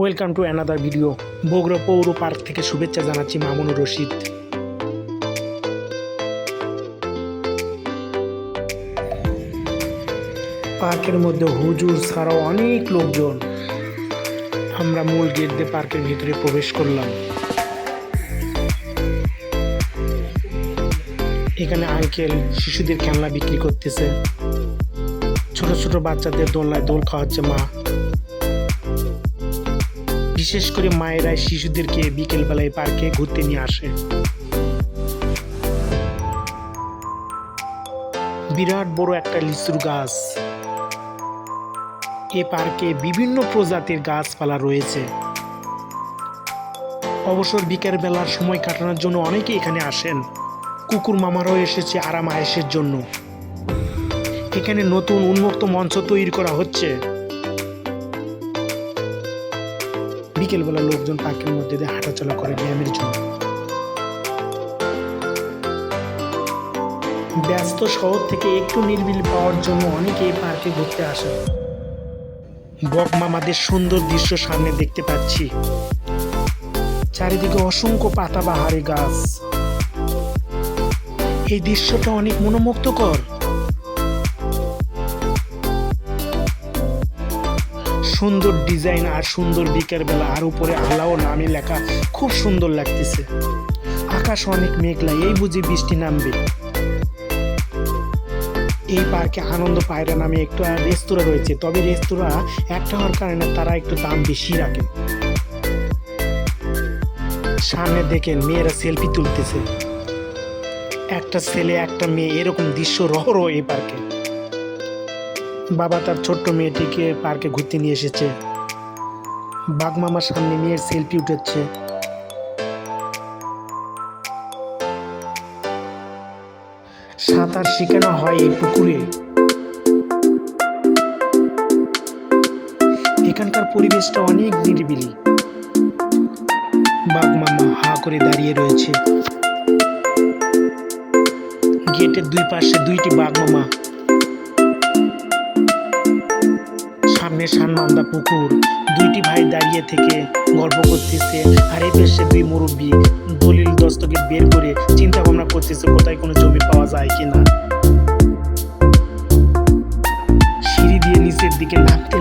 Welcome to another video Bogura পৌর park থেকে শুভেচ্ছা জানাচ্ছি মামুনুর রশিদ। পার্কের মধ্যে হুজুর ছাড়াও অনেক লোকজন। আমরা মূল গেট দিয়ে পার্কের ভিতরে প্রবেশ করলাম। এখানে আঙ্কেল শিশুদের খেলনা বিক্রি করতেছে। ছোট ছোট বাচ্চাদের দোলনায় দোল খাওয়াচ্ছে মা। বিশেষ করে মায়েরাই শিশুদেরকে বিকেলবেলায় পার্কে ঘুরতে নিয়ে আসে। বিরাট বড় একটা লিচুর গাছ। এ পার্কে বিভিন্ন প্রজাতির গাছপালা রয়েছে। অবসর বিকেল বেলার সময় কাটানোর জন্য অনেকে এখানে আসেন। কুকুর মামারাও এসেছে আরাম আয়েসের জন্য। এখানে নতুন উন্মুক্ত মঞ্চ তৈরি করা হচ্ছে। বিকেলবেলা লোকজন পার্কের মধ্যে দিয়ে হাঁটাচলা করে ব্যায়ামের জন্য। ব্যস্ত শহর থেকে একটু নির্বিল পাওয়ার জন্য অনেকে পার্কে ঘুরতে আসে। বক মামাদের সুন্দর দৃশ্য সামনে দেখতে পাচ্ছি। চারিদিকে অসংখ্য পাতাবাহারি গাছ। এই দৃশ্যটা অনেক মনোমুগ্ধকর। সুন্দর ডিজাইন আর সুন্দর বিকেল বেলা, আর উপরে আল্লাহ নামে লেখা খুব সুন্দর লাগতেছে। আকাশ অনেক মেঘলা, এই বুঝি বৃষ্টি নামবে। এই পার্কে আনন্দ পায়রা নামে একটু রেস্তোরাঁ রয়েছে, তবে রেস্তোরাঁ একটা হওয়ার কারণে তারা একটু দাম বেশি রাখে। সামনে দেখেন, মেয়েরা সেলফি তুলতেছে। একটা ছেলে, একটা মেয়ে, এরকম দৃশ্য রহরহ এই পার্কে। বাবা তার ছোট্ট মেয়েটিকে পার্কে ঘুরতে নিয়ে এসেছে। বাঘ মামার সামনে মেয়ের সেলফি উঠেছে। সাঁতার শেখানো হয় এই পুকুরে। এখানকার পরিবেশটা অনেক নিরিবিলি। বাঘ মামা হা করে দাঁড়িয়ে রয়েছে। গেটের দুই পাশে দুইটি বাঘ সামনে সানমান্দা পুকুর। দুইটি ভাই দাঁড়িয়ে থেকে গল্প করতেছে। আর এই পেশে দুই মুরব্বী দলিল দস্তকে বের করে চিন্তা ভাবনা করতেছে, কোথায় কোনো জমি পাওয়া যায় কিনা। সিঁড়ি দিয়ে নিচের দিকে নামতে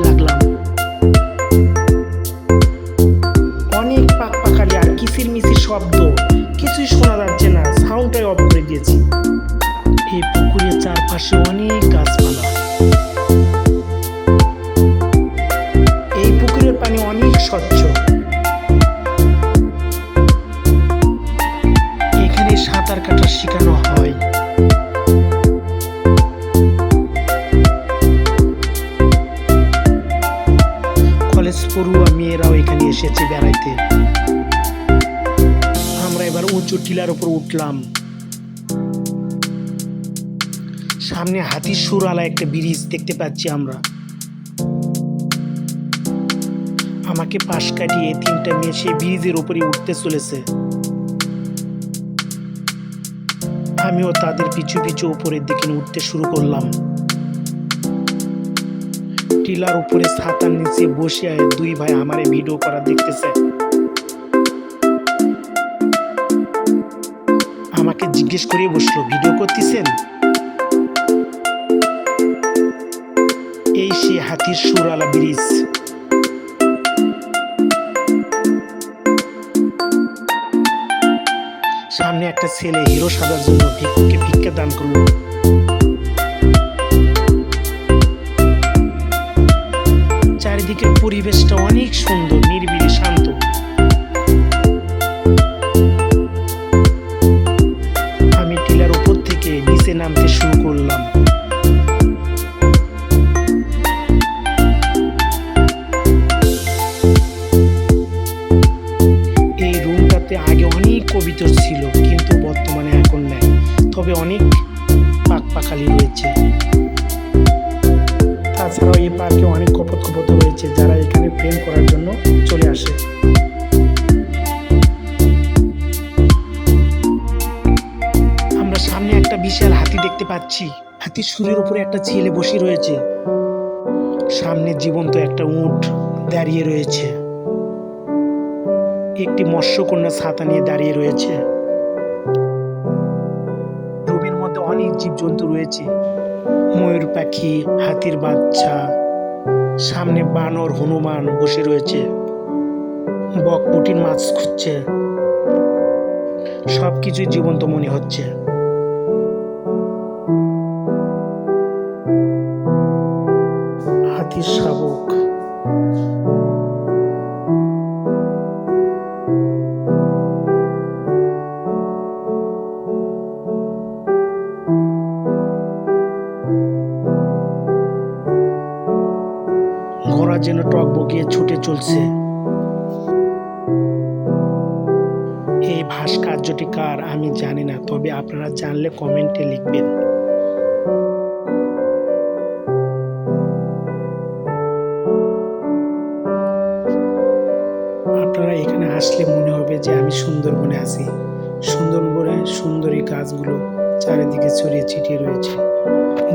এসেছে বেড়াইতে। আমরা এবার উঁচু টিলার উপর উঠলাম। সামনে হাতির সুরালা একটা ব্রিজ দেখতে পাচ্ছি আমরা। আমাকে পাশ কাটিয়ে তিনটা মেয়ে সেই ব্রিজের উপরে উঠতে চলেছে। আমিও তাদের পিছু পিছু উপরের দিকে উঠতে শুরু করলাম। টিলার উপরে ছাতার নিচে বসে দুই ভাই আমারে ভিডিও করা দেখতেছে। আমাকে জিজ্ঞেস করে বসল ভিডিও করতেছেন? এই সে হাতির সুরালা ব্রিজ। সামনে একটা ছেলে হিরো সাজার জন্য ভিক্ষুকে ভিক্ষা দান করল। চারিদিকের পরিবেশটা অনেক সুন্দর, নিরিবিলি, শান্ত। আমি টিলার উপর থেকে নিচে নামতে শুরু করলাম। এই রুমটাতে আগে অনেক কবিতর ছিল, কিন্তু বর্তমানে এখন নেই। তবে অনেক পাক পাখালি রয়েছে। তাছাড়াও এই পার্কে অনেক কপত কপত রয়েছে যারা এখানে প্রেম করার জন্য চলে আসে। আমরা সামনে একটা বিশাল হাতি দেখতে পাচ্ছি। হাতির সুরের উপরে একটা ছেলে বসে রয়েছে। সামনে জীবন্ত একটা উট দাঁড়িয়ে রয়েছে। একটি মৎস্যকন্যা ছাতা নিয়ে দাঁড়িয়ে রয়েছে। রুমের মধ্যে অনেক জীবজন্তু রয়েছে। ময়ূর পাখি, হাতির বাচ্চা। সামনে বানর, হনুমান বসে রয়েছে। বক পুটির মাছ খুঁজছে। সব কিছুই জীবন্ত মনে হচ্ছে। হাতির শাবক। ঘোড়া যেন টক বকিয়ে ছুটে চলছে। এই ভাস্কর্যটি কার আমি জানি না, তবে আপনারা জানলে কমেন্টে লিখবেন। আপনারা এখানে আসলে মনে হবে যে আমি সুন্দরবনে আছি। সুন্দরবনে সুন্দরী গাছগুলো চারিদিকে ছড়িয়ে ছিটিয়ে রয়েছে।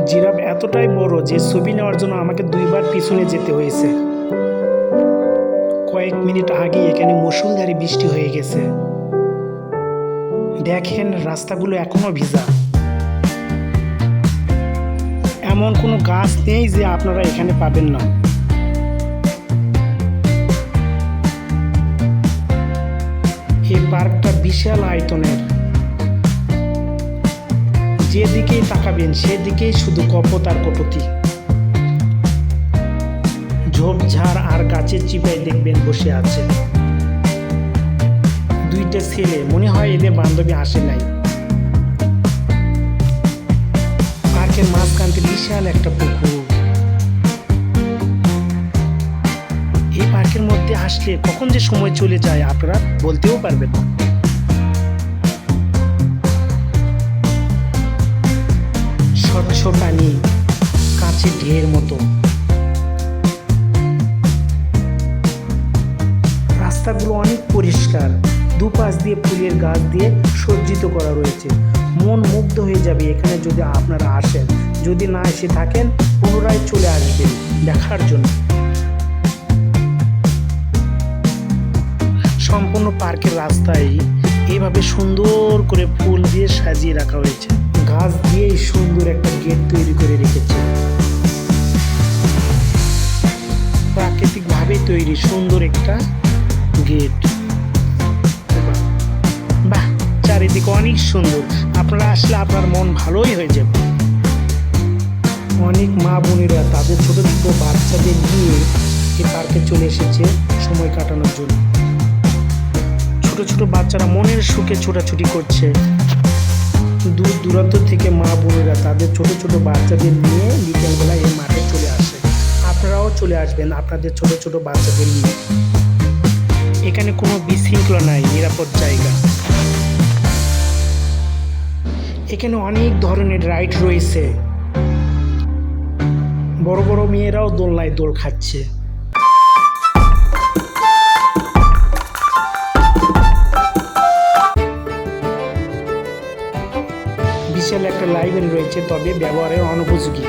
জিরাফ এতটাই বড় যে ছবি নেওয়ার জন্য আমাকে দুইবার পিছনে যেতে হয়েছে। কয়েক মিনিট আগে এখানে মুষলধারে বৃষ্টি হয়ে গেছে। দেখেন, রাস্তাগুলো এখনও ভিজা। এমন কোনো গাছ নেই যে আপনারা এখানে পাবেন না। এই পার্কটা বিশাল আয়তনের। যেদিকেই তাকাবেন সেদিকেই শুধু কপত আর কপতি ঝোপঝাড় আর গাছের চিপায় দেখবেন বসে আছে দুইটা ছেলে, মনে হয় এদের বান্ধবী আসে নাই। পার্কের মাঝখানতে বিশাল একটা পুকুর। এই পার্কের মধ্যে আসলে কখন যে সময় চলে যায় আপনারা বলতেও পারবেন না। ঢের মতো। রাস্তাগুলো অনেক পরিষ্কার। দুপাশ দিয়ে ফুলের গাছ দিয়ে সজ্জিত করা রয়েছে। মন মুগ্ধ হয়ে যাবে এখানে যদি আপনারা আসেন। যদি না এসে থাকেন, পুনরায় চলে আসবেন দেখার জন্য। সম্পূর্ণ পার্কের রাস্তায় এভাবে সুন্দর করে ফুল দিয়ে সাজিয়ে রাখা হয়েছে। গাছ দিয়েই সুন্দর একটা গেট তৈরি তৈরি সুন্দর একটা গেট। বাহ, চারিদিকে অনেক সুন্দর। আপনারা আসলে আপনার মন ভালোই হয়ে যাবে। অনেক মা বোনেরা তাদের ছোট ছোট বাচ্চাদের নিয়ে এই পার্কে চলে এসেছে সময় কাটানোর জন্য। ছোট ছোট বাচ্চারা মনের সুখে ছোটাছুটি করছে। দূর দূরান্ত থেকে মা বোনেরা তাদের ছোট ছোট বাচ্চাদের নিয়ে বিকেলবেলা এই মাঠে আপনারাও চলে আসবেন আপনাদের ছোট ছোট বাচ্চাদের নিয়ে। এখানে কোনো বিশৃঙ্খলা নাই, নিরাপদ জায়গা। এখানে অনেক ধরনের রাইড রয়েছে। বড় বড় মেয়েরাও দোলনায় দোল খাচ্ছে। বিশাল একটা লাইব্রেরি রয়েছে, তবে ব্যবহারের অনুপযোগী।